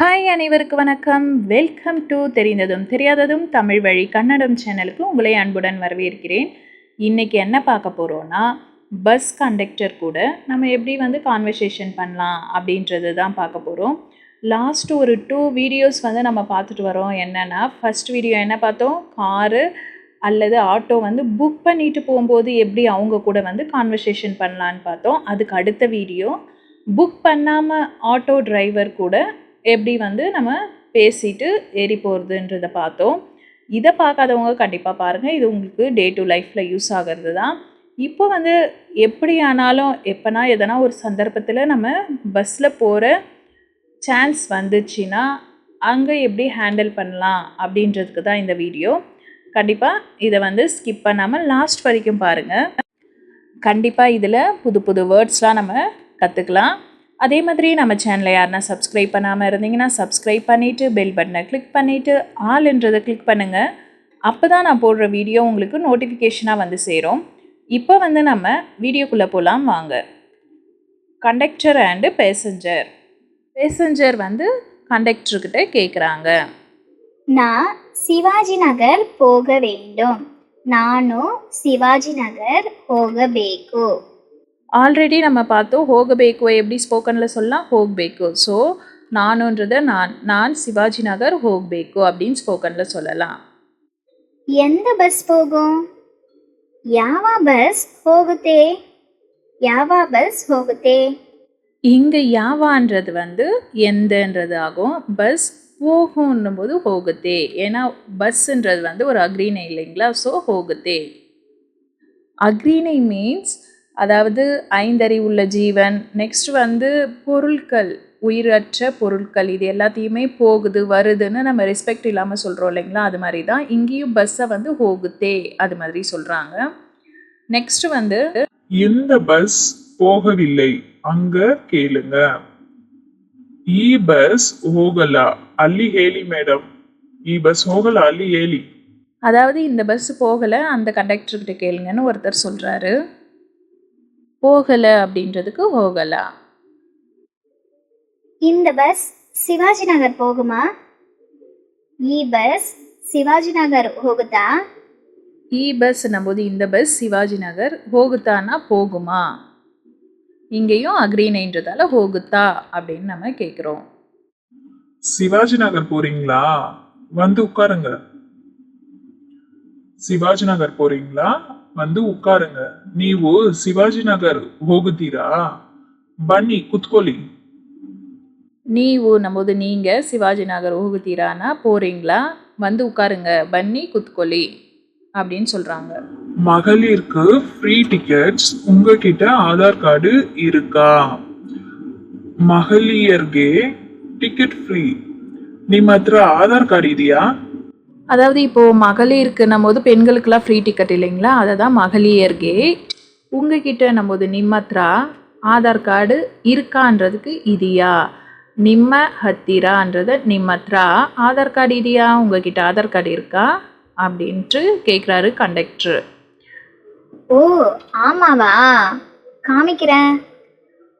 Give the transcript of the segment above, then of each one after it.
Hi அனைவருக்கு வணக்கம். Welcome to தெரிந்ததும் தெரியாததும் தமிழ் வழி கன்னடம் சேனலுக்கு உங்களை அன்புடன் வரவேற்கிறேன். இன்றைக்கி என்ன பார்க்க போகிறோன்னா பஸ் கண்டக்டர் கூட நம்ம எப்படி வந்து கான்வர்சேஷன் பண்ணலாம் அப்படின்றது தான் பார்க்க போகிறோம் லாஸ்ட் ஒரு டூ வீடியோஸ் வந்து நம்ம பார்த்துட்டு வரோம். என்னென்னா ஃபஸ்ட் வீடியோ என்ன பார்த்தோம்? காரு அல்லது ஆட்டோ வந்து புக் பண்ணிட்டு போகும்போது எப்படி அவங்க கூட வந்து கான்வர்சேஷன் பண்ணலான்னு பார்த்தோம். அதுக்கு அடுத்த வீடியோ புக் பண்ணாமல் ஆட்டோ டிரைவர் கூட எப்படி வந்து நம்ம பேசிட்டு ஏறி போகிறதுன்றத பார்த்தோம். இதை பார்க்காதவங்க கண்டிப்பாக பாருங்கள் இது உங்களுக்கு டே டு லைஃப்பில் யூஸ் ஆகிறது தான். இப்போ வந்து எப்படி ஆனாலும் எப்போனா எதனா ஒரு சந்தர்ப்பத்தில் நம்ம பஸ்ஸில் போகிற சான்ஸ் வந்துச்சுன்னா அங்கே எப்படி ஹேண்டில் பண்ணலாம் அப்படின்றதுக்கு தான் இந்த வீடியோ கண்டிப்பாக இதை வந்து ஸ்கிப் பண்ணாமல் லாஸ்ட் வரைக்கும் பாருங்கள் கண்டிப்பாக இதில் புது புது வேர்ட்ஸ்லாம் நம்ம கற்றுக்கலாம் அதே மாதிரி நம்ம சேனலை யாருனா சப்ஸ்கிரைப் பண்ணாமல் இருந்தீங்கன்னா சப்ஸ்கிரைப் பண்ணிவிட்டு பெல் பட்டனை கிளிக் பண்ணிவிட்டு ஆல்ன்றதை கிளிக் பண்ணுங்கள் அப்போ தான் நான் போடுற வீடியோ உங்களுக்கு நோட்டிஃபிகேஷனாக வந்து சேரும் இப்போ வந்து நம்ம வீடியோக்குள்ளே போகலாம் வாங்க கண்டக்டர் அண்டு பேசஞ்சர் பேசஞ்சர் வந்து கண்டக்டர்கிட்ட கேட்குறாங்க நான் சிவாஜி நகர் போக வேண்டும் ನಾನು ಶಿವಾಜಿ ನಗರ್ ಹೋಗಬೇಕು ஆல்ரெடி நம்ம பார்த்தோம் ஹோக பேக்குவை எப்படி ஸ்போக்கனில் சொல்லலாம்? ஹோக் பேக்கு ஸோ நானுன்றதை நான் நான் சிவாஜி நகர் ஹோக் பேக்கு அப்படின்னு ஸ்போக்கனில் சொல்லலாம். எந்த பஸ் போகும்? ಯಾವ பஸ் போகுதே? ಯಾವ பஸ் போகுதே? இங்கே யாவான்றது வந்து எந்தன்றது ஆகும்? பஸ் போகும்னும் போது ಹೋಗುತ್ತೆ ஏன்னா பஸ்ன்றது வந்து ஒரு அக்ரீனை இல்லைங்களா? ஸோ ಹೋಗುತ್ತೆ அக்ரீனை மீன்ஸ் அதாவது ஐந்தறி உள்ள ஜீவன் நெக்ஸ்ட் வந்து பொருட்கள் உயிரற்ற பொருட்கள் இது எல்லாத்தையுமே போகுது வருதுன்னு நம்ம ரெஸ்பெக்ட் இல்லாமல் சொல்கிறோம் இல்லைங்களா? அது மாதிரி தான் இங்கேயும் பஸ்ஸை வந்து ஹோகுத்தே அது மாதிரி சொல்கிறாங்க நெக்ஸ்ட் வந்து இந்த பஸ் போகவில்லை? அங்க கேளுங்க. E ಈ பஸ் ಹೋಗಲ್ಲ அல்லி ஹேலி மேடம். E ಈ பஸ் ಹೋಗಲ್ಲ அல்லி ஹேலி அதாவது இந்த பஸ் போகலை அந்த கண்டக்டர்கிட்ட கேளுங்கன்னு ஒருத்தர் சொல்கிறாரு போகலை அப்படின்றதுக்கு ஹோகலா இந்த பஸ் சிவாஜி நகர் போகுமா? இ ಈ ಬಸ್ ಶಿವಾಜಿನಗರ್ ಹೋಗುತ್ತಾ ಈ ಬಸ್ ಅನ್ನಬಹುದು இந்த பஸ் சிவாஜி நகர் ಹೋಗುತ್ತಾனா போகுமா? இங்கேயும் அக்ரீனைன்றதால ಹೋಗುತ್ತಾ அப்படின்னு நம்ம கேட்குறோம் சிவாஜி நகர் போறீங்களா? வந்து உட்காருங்க. சிவாஜி நகர் போறீங்களா? வந்து ಬಂದು ಉಕ್ಕಾರಂಗ ನೀವು ಶಿವಾಜಿನಗರ್ ಹೋಗುತ್ತೀರಾ ಬನ್ನಿ ಕುತ್ಕೊಳ್ಳಿ ನೀವು நம்மது நீங்க சிவாஜி நகர் ஊகுத்தீரானா போறீங்களா? வந்து உட்காருங்க. பன்னி குத்துக்கொலி. அப்படின்னு சொல்றாங்க. மகளிருக்கு ஃப்ரீ டிக்கெட்ஸ் உங்ககிட்ட ஆதார் கார்டு இருக்கா? ಮಹಿಳೆಯರಿಗೆ டிக்கெட் ஃப்ரீ நீ மாத்திர ஆதார் கார்டு இதையா? அதாவது இப்போது மகளிருக்கு போது பெண்களுக்கெல்லாம் ஃப்ரீ டிக்கெட் இல்லைங்களா அதை தான் மகளிர்கே உங்ககிட்ட நம்மோது நிம்மத்ரா ஆதார் கார்டு இருக்கான்றதுக்கு இதியா நிம்ம ஹத்திரான்றது நிம்மத்ரா ஆதார் கார்டு இதியா உங்ககிட்ட ஆதார் கார்டு இருக்கா அப்படின்ட்டு கேட்குறாரு கண்டக்டர் ஓ ஆமாவா காமிக்கிறேன்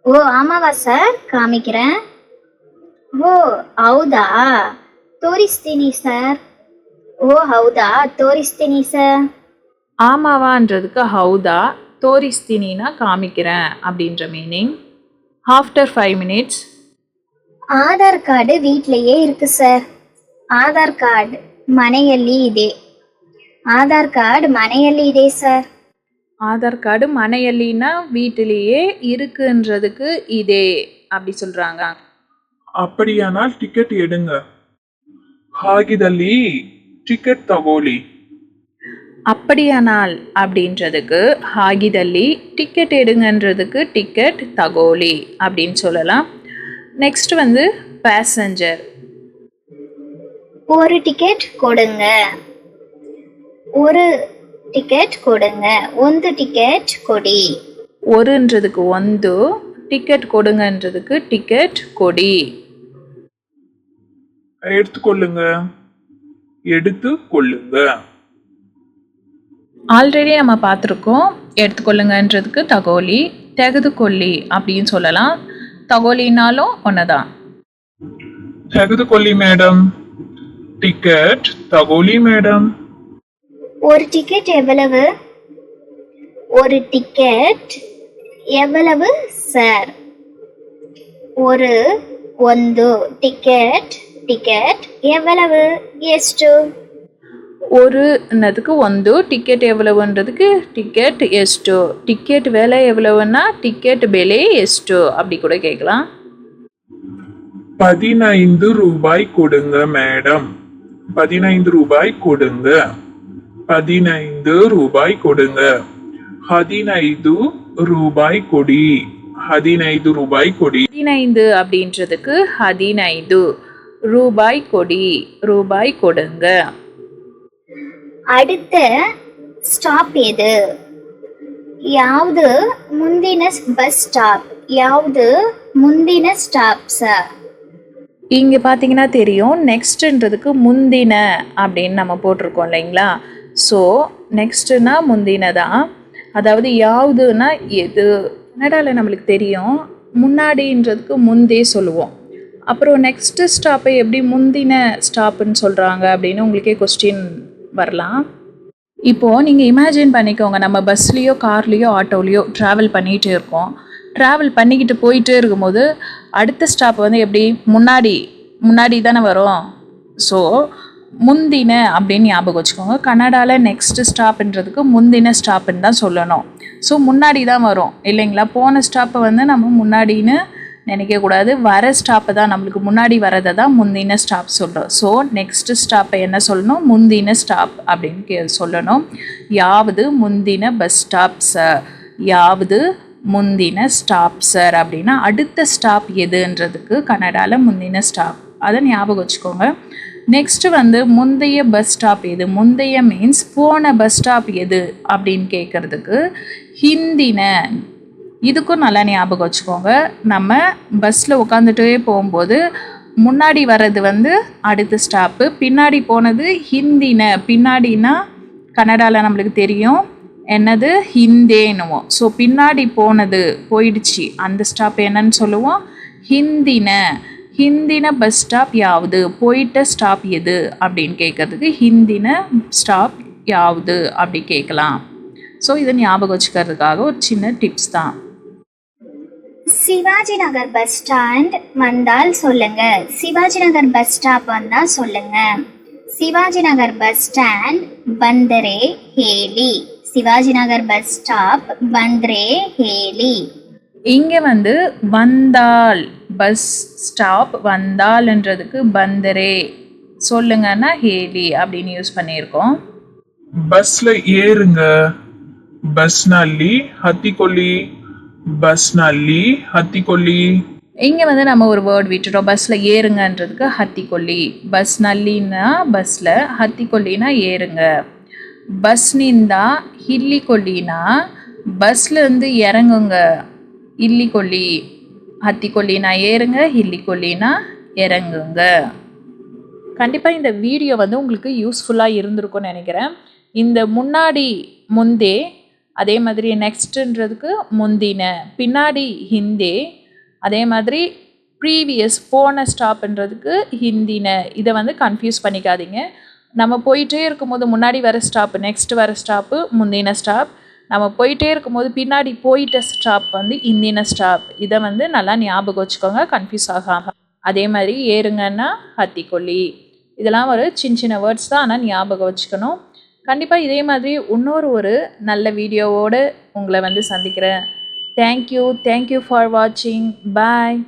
ஓ ஆமாவா சார் காமிக்கிறேன் ಓ ಹೌದಾ ತೋರಿಸ್ತೀನಿ ಸರ್ ಓ ಹೌದಾ ತೋರಿಸ್ತೀನಿ ಸರ್ ஆமாவான்றதுக்கு ஹவுதா தோரிஸ்தினா காமிக்கிறேன் அப்படின்ற meaning after five minutes Aadhaar card வீட்லயே இருக்கு சார் ಆಧಾರ್ ಕಾರ್ಡ್ ಮನೆಯಲ್ಲಿ ಇದೆ ಆಧಾರ್ ಕಾರ್ಡ್ ಮನೆಯಲ್ಲಿ ಇದೆ ಸರ್ ஆதார் கார்டு மனையல்லினா வீட்டிலேயே இருக்குன்றதுக்கு இதே அப்படி சொல்கிறாங்க அப்படியானால் ಟಿಕೆಟ್ எடுங்க ಹಾಗಿದಲ್ಲಿ டிக்கெட் தகோலி அப்படியானால் அப்படின்றதுக்கு ஹாகிதல்லி டிக்கெட் எடுங்கன்றதுக்கு டிக்கெட் தகோலி அப்படின்னு சொல்லலாம். நெக்ஸ்ட் வந்து பேசஞ்சர் ஒரு டிக்கெட் கொடுங்க. ஒரு டிக்கெட் கொடுங்க. ஒன்று டிக்கெட் கொடி. ஒருன்றதுக்கு ஒன்று டிக்கெட் கொடுங்கன்றதுக்கு டிக்கெட் கொடி. எடுத்துக்கொள்ளுங்க. எடுத்து கொள்ளுங்க ஆல்ரெடி நம்ம பார்த்துருக்கோம் எடுத்துக்கொள்ளுங்கன்றதுக்கு தகோலி ತೆಗೆದುಕೊಳ್ಳಿ அப்படின்னு சொல்லலாம் தகோலினாலும் ஒன்று தான் ತೆಗೆದುಕೊಳ್ಳಿ ಮೇಡಮ್ ಟಿಕೆಟ್ ತಗೊಳ್ಳಿ ಮೇಡಮ್ ஒரு டிக்கெட் எவ்வளவு ஒரு டிக்கெட் எவ்வளவு சார் ஒரு ಒಂದು ಟಿಕೆಟ್ டிக்கெட் எவ்வளவு? ಎಷ್ಟು ஒரு என்னதுக்கு ಒಂದು டிக்கெட் எவ்வளவுன்றதுக்கு டிக்கெட் ಟಿಕೆಟ್ டிக்கெட் விலை ಬೆಲೆ டிக்கெட் விலை ಬೆಲೆ அப்படி கூட கேட்கலாம். பதினைந்து ரூபாய் கொடுங்க மேடம் பதினைந்து ரூபாய் கொடுங்க. பதினைந்து ரூபாய் கொடுங்க. பதினைந்து ரூபாய் கொடி. பதினைந்து ரூபாய் கொடி. பதினைந்து அப்படின்றதுக்கு பதினைந்து. ரூபாய் கொடி ரூபாய் கொடுங்க அடுத்த ಸ್ಟಾಪ್ எது ಯಾವುದು ಮುಂದಿನ ಬಸ್ ಸ್ಟಾಪ್ ಯಾವುದು ಮುಂದಿನ ಸ್ಟಾಪ್ ಸರ್ இங்கே பார்த்தீங்கன்னா தெரியும் நெக்ஸ்ட்ன்றதுக்கு முந்தின அப்படின்னு நம்ம போட்டிருக்கோம் இல்லைங்களா ஸோ நெக்ஸ்ட்டுனா முந்தின தான் அதாவது யாவுதுன்னா எது கன்னடாவில் நம்மளுக்கு தெரியும் முன்னாடின்றதுக்கு முந்தே சொல்லுவோம் அப்புறம் நெக்ஸ்ட்டு ஸ்டாப்பை எப்படி முந்தின ஸ்டாப்புன்னு சொல்கிறாங்க அப்படின்னு உங்களுக்கே கொஸ்டின் வரலாம். இப்போது நீங்கள் இமேஜின் பண்ணிக்கோங்க நம்ம பஸ்லேயோ கார்லேயோ ஆட்டோலேயோ ட்ராவல் பண்ணிகிட்டே இருக்கோம். ட்ராவல் பண்ணிக்கிட்டு போயிட்டே இருக்கும்போது அடுத்த ஸ்டாப் வந்து எப்படி? முன்னாடி முன்னாடி தானே வரும். ஸோ முந்தின அப்படின்னு ஞாபகம் வச்சுக்கோங்க. கனடாவில் நெக்ஸ்ட்டு ஸ்டாப்புன்றதுக்கு முந்தின ஸ்டாப்புன்னு தான் சொல்லணும். ஸோ முன்னாடி தான் வரும் இல்லைங்களா? போன ஸ்டாப்பை வந்து நம்ம முன்னாடின்னு நினைக்கக்கூடாது வர ஸ்டாப்பை தான் நம்மளுக்கு முன்னாடி வரதை தான் முந்தின ஸ்டாப் சொல்கிறோம் ஸோ நெக்ஸ்ட் ஸ்டாப்பை என்ன சொல்லணும்? முந்தின ஸ்டாப் அப்படின்னு கே சொல்லணும். யாவது முந்தின பஸ் ஸ்டாப் சார் யாவது முந்தின ஸ்டாப் சார் அப்படின்னா அடுத்த ஸ்டாப் எதுன்றதுக்கு கனடாவில் முந்தின ஸ்டாப் அதை ஞாபகம் வச்சுக்கோங்க. நெக்ஸ்ட்டு வந்து முந்தைய பஸ் ஸ்டாப் எது? முந்தைய மீன்ஸ் போன பஸ் ஸ்டாப் எது? அப்படின்னு கேட்குறதுக்கு ஹிந்தின இதுக்கும் நல்லா ஞாபகம் வச்சுக்கோங்க. நம்ம பஸ்ஸில் உட்காந்துட்டே போகும்போது முன்னாடி வர்றது வந்து அடுத்த ஸ்டாப்பு பின்னாடி போனது ஹிந்தின பின்னாடினா கன்னடாவில் நம்மளுக்கு தெரியும். என்னது? ஹிந்தேனுவோம் ஸோ பின்னாடி போனது போயிடுச்சு. அந்த ஸ்டாப் என்னன்னு சொல்லுவோம். ஹிந்தின. ஹிந்தின பஸ் ஸ்டாப் யாவது? போயிட்ட ஸ்டாப் எது? அப்படின்னு கேட்கறதுக்கு ஹிந்தின ஸ்டாப் யாவது? அப்படி கேட்கலாம். ஸோ இதை ஞாபகம் வச்சுக்கிறதுக்காக ஒரு சின்ன டிப்ஸ் தான். சிவாஜி நகர் பஸ் ஸ்டாண்ட் வந்தால் சொல்லுங்க. சிவாஜி நகர் பஸ் ஸ்டாப் வந்தால் சொல்லுங்க. சிவாஜி நகர் பஸ் ஸ்டாண்ட் பந்தரே ஹேலி. சிவாஜி நகர் பஸ் ஸ்டாப் பந்தரே ஹேலி. இங்கே வந்து வந்தால் பஸ் ஸ்டாப் வந்தால்ன்றதுக்கு பந்தரே சொல்லுங்கன்னா ஹேலி அப்படின்னு யூஸ் பண்ணியிருக்கோம். பஸ்ல ஏறுங்க. ஹத்தி ஹத்திக்கொல்லி ಬಸ್ನಲ್ಲಿ ஹத்திக்கொல்லி. இங்கே வந்து நம்ம ஒரு வேர்ட் விட்டுட்டோம். பஸ்ஸில் ஏறுங்கன்றதுக்கு ஹத்திக்கொல்லி. பஸ் நல்லின்னா பஸ்ஸில் ஹத்திக்கொல்லினா ஏறுங்க. பஸ் நிந்தா ஹில்லி கொல்லினா இருந்து இறங்குங்க. இல்லி கொல்லி ஹத்திக்கொல்லினா ஏறுங்க ஹில்லி கொல்லினா இறங்குங்க. கண்டிப்பாக இந்த வீடியோ வந்து உங்களுக்கு யூஸ்ஃபுல்லாக இருந்திருக்கும்னு நினைக்கிறேன். இந்த முன்னாடி முந்தே அதே மாதிரி நெக்ஸ்ட்டுன்றதுக்கு முந்தின பின்னாடி ஹிந்தி அதே மாதிரி ப்ரீவியஸ் போன ஸ்டாப்புன்றதுக்கு ஹிந்தின இதை வந்து கன்ஃபியூஸ் பண்ணிக்காதீங்க. நம்ம போயிட்டே இருக்கும்போது முன்னாடி வர ஸ்டாப்பு நெக்ஸ்ட் வர ஸ்டாப்பு முந்தின ஸ்டாப். நம்ம போயிட்டே இருக்கும்போது பின்னாடி போயிட்ட ஸ்டாப் வந்து இந்தின ஸ்டாப். இதை வந்து நல்லா ஞாபகம் வச்சுக்கோங்க கன்ஃபியூஸ் ஆகாம. அதே மாதிரி ஏறுங்கன்னா ஹத்திக்கொல்லி. இதெல்லாம் ஒரு சின்ன சின்ன வேர்ட்ஸ் தான் ஆனால் ஞாபகம் வச்சுக்கணும். கண்டிப்பாக இதே மாதிரி இன்னொரு ஒரு நல்ல வீடியோவோடு உங்களை வந்து சந்திக்கிறேன். தேங்க்யூ தேங்க்யூ ஃபார் வாட்சிங் பாய்